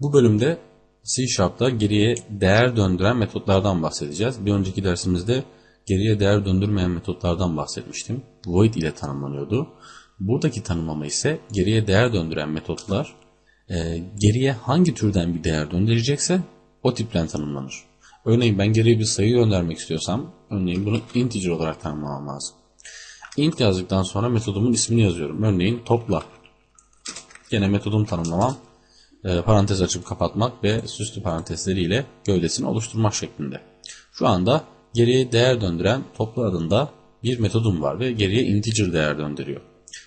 Bu bölümde C Sharp'ta geriye değer döndüren metotlardan bahsedeceğiz. Bir önceki dersimizde geriye değer döndürmeyen metotlardan bahsetmiştim. Void ile tanımlanıyordu. Buradaki tanımlama ise geriye değer döndüren metotlar e, geriye hangi türden bir değer döndürecekse o tipten tanımlanır. Örneğin ben geriye bir sayı göndermek istiyorsam örneğin bunu integer olarak tanımlamam lazım. int yazdıktan sonra metodumun ismini yazıyorum. Örneğin topla. Gene metodum tanımlamam e, parantez açıp kapatmak ve süslü parantezleriyle gövdesini oluşturmak şeklinde. Şu anda geriye değer döndüren topla adında bir metodum var ve geriye integer değer döndürüyor.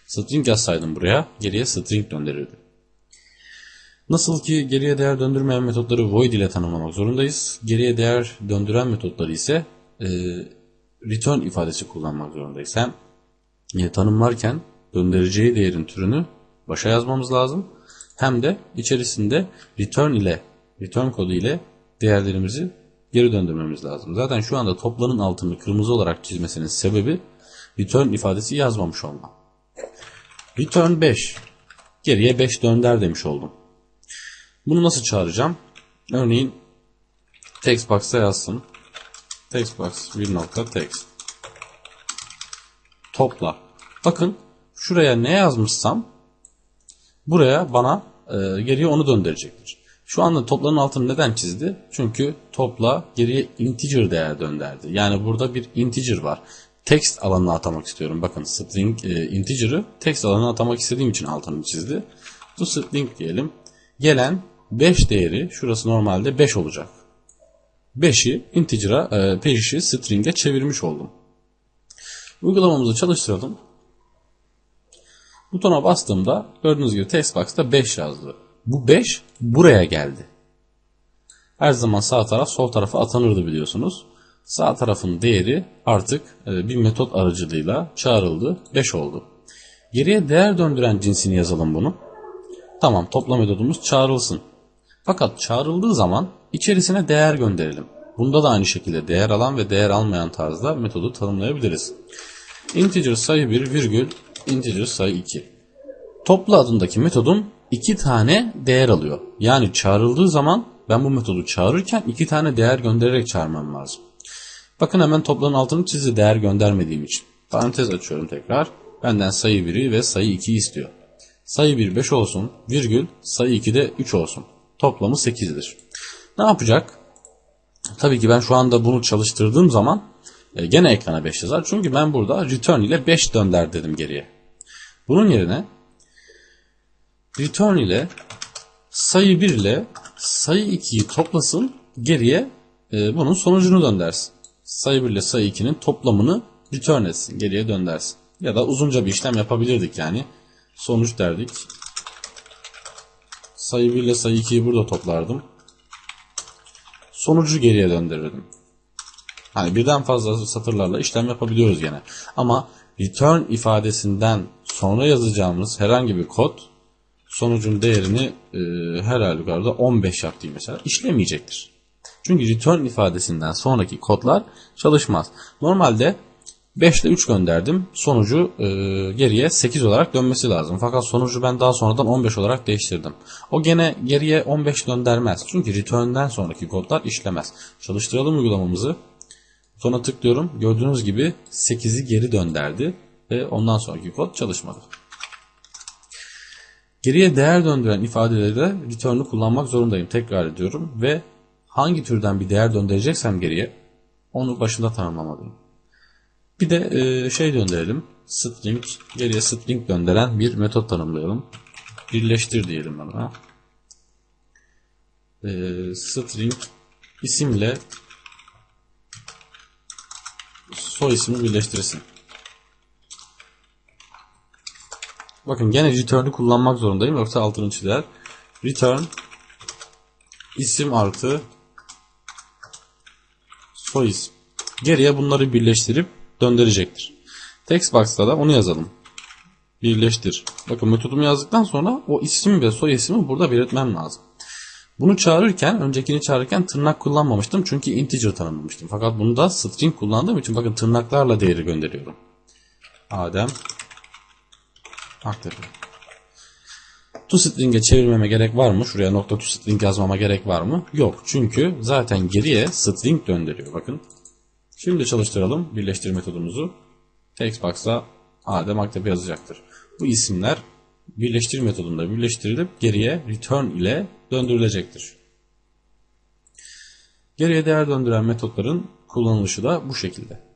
String yazsaydım buraya geriye string döndürürdü. Nasıl ki geriye değer döndürmeyen metotları void ile tanımlamak zorundayız. Geriye değer döndüren metotları ise e, return ifadesi kullanmak zorundayız. Hem e, tanımlarken döndüreceği değerin türünü başa yazmamız lazım. Hem de içerisinde return ile return kodu ile değerlerimizi geri döndürmemiz lazım. Zaten şu anda toplanın altını kırmızı olarak çizmesinin sebebi return ifadesi yazmamış olmam. Return 5. Geriye 5 dönder demiş oldum. Bunu nasıl çağıracağım? Örneğin textbox'a yazsın. Textbox bir nokta text. Topla. Bakın şuraya ne yazmışsam buraya bana e, geriye onu döndürecektir. Şu anda topların altını neden çizdi? Çünkü topla geriye integer değer dönderdi. Yani burada bir integer var. Text alanına atamak istiyorum. Bakın string e, integer'ı text alanına atamak istediğim için altını çizdi. Bu string diyelim. Gelen 5 değeri şurası normalde 5 olacak. 5'i integer'a, e, 5'i string'e çevirmiş oldum. Uygulamamızı çalıştıralım. Butona bastığımda gördüğünüz gibi textbox'ta 5 yazdı. Bu 5 buraya geldi. Her zaman sağ taraf sol tarafa atanırdı biliyorsunuz. Sağ tarafın değeri artık e, bir metot aracılığıyla çağrıldı. 5 oldu. Geriye değer döndüren cinsini yazalım bunu. Tamam topla metodumuz çağrılsın. Fakat çağrıldığı zaman içerisine değer gönderelim. Bunda da aynı şekilde değer alan ve değer almayan tarzda metodu tanımlayabiliriz. Integer sayı 1 virgül integer sayı 2. Topla adındaki metodum iki tane değer alıyor. Yani çağrıldığı zaman ben bu metodu çağırırken iki tane değer göndererek çağırmam lazım. Bakın hemen topların altını çizdi değer göndermediğim için. Parantez açıyorum tekrar. Benden sayı 1'i ve sayı 2'yi istiyor. Sayı 1 5 olsun, virgül sayı 2 de 3 olsun. Toplamı 8'dir. Ne yapacak? Tabii ki ben şu anda bunu çalıştırdığım zaman e, gene ekrana 5 yazar. Çünkü ben burada return ile 5 dönder dedim geriye. Bunun yerine return ile sayı 1 ile sayı 2'yi toplasın geriye e, bunun sonucunu döndersin. Sayı 1 ile sayı 2'nin toplamını return etsin geriye döndersin. Ya da uzunca bir işlem yapabilirdik yani. Sonuç derdik. Sayı 1 ile sayı 2'yi burada toplardım. Sonucu geriye döndürürdüm. Hani birden fazla satırlarla işlem yapabiliyoruz gene. Ama return ifadesinden sonra yazacağımız herhangi bir kod sonucun değerini e, her halükarda 15 yaptığı mesela işlemeyecektir. Çünkü return ifadesinden sonraki kodlar çalışmaz. Normalde 5 ile 3 gönderdim. Sonucu e, geriye 8 olarak dönmesi lazım. Fakat sonucu ben daha sonradan 15 olarak değiştirdim. O gene geriye 15 göndermez. Çünkü return'den sonraki kodlar işlemez. Çalıştıralım uygulamamızı. Sonra tıklıyorum. Gördüğünüz gibi 8'i geri dönderdi. Ve ondan sonraki kod çalışmadı. Geriye değer döndüren ifadelerde return'u kullanmak zorundayım. Tekrar ediyorum. Ve hangi türden bir değer döndüreceksem geriye onu başında tanımlamalıyım. Bir de e, şey gönderelim. String, geriye string gönderen bir metot tanımlayalım. Birleştir diyelim bana. E, string isimle soy ismi birleştirsin. Bakın gene return'ü kullanmak zorundayım yoksa altını çizer. Return isim artı soy isim. Geriye bunları birleştirip döndürecektir. Textbox'ta da onu yazalım. Birleştir. Bakın metodumu yazdıktan sonra o isim ve soy ismi burada belirtmem lazım. Bunu çağırırken, öncekini çağırırken tırnak kullanmamıştım çünkü integer tanımlamıştım. Fakat bunu da string kullandığım için bakın tırnaklarla değeri gönderiyorum. Adem Aktepe. toString'e çevirmeme gerek var mı? Şuraya nokta toString yazmama gerek var mı? Yok. Çünkü zaten geriye string döndürüyor. Bakın. Şimdi çalıştıralım birleştir metodumuzu. Textbox'a Adem Aktep yazacaktır. Bu isimler birleştir metodunda birleştirilip geriye return ile döndürülecektir. Geriye değer döndüren metotların kullanılışı da bu şekilde.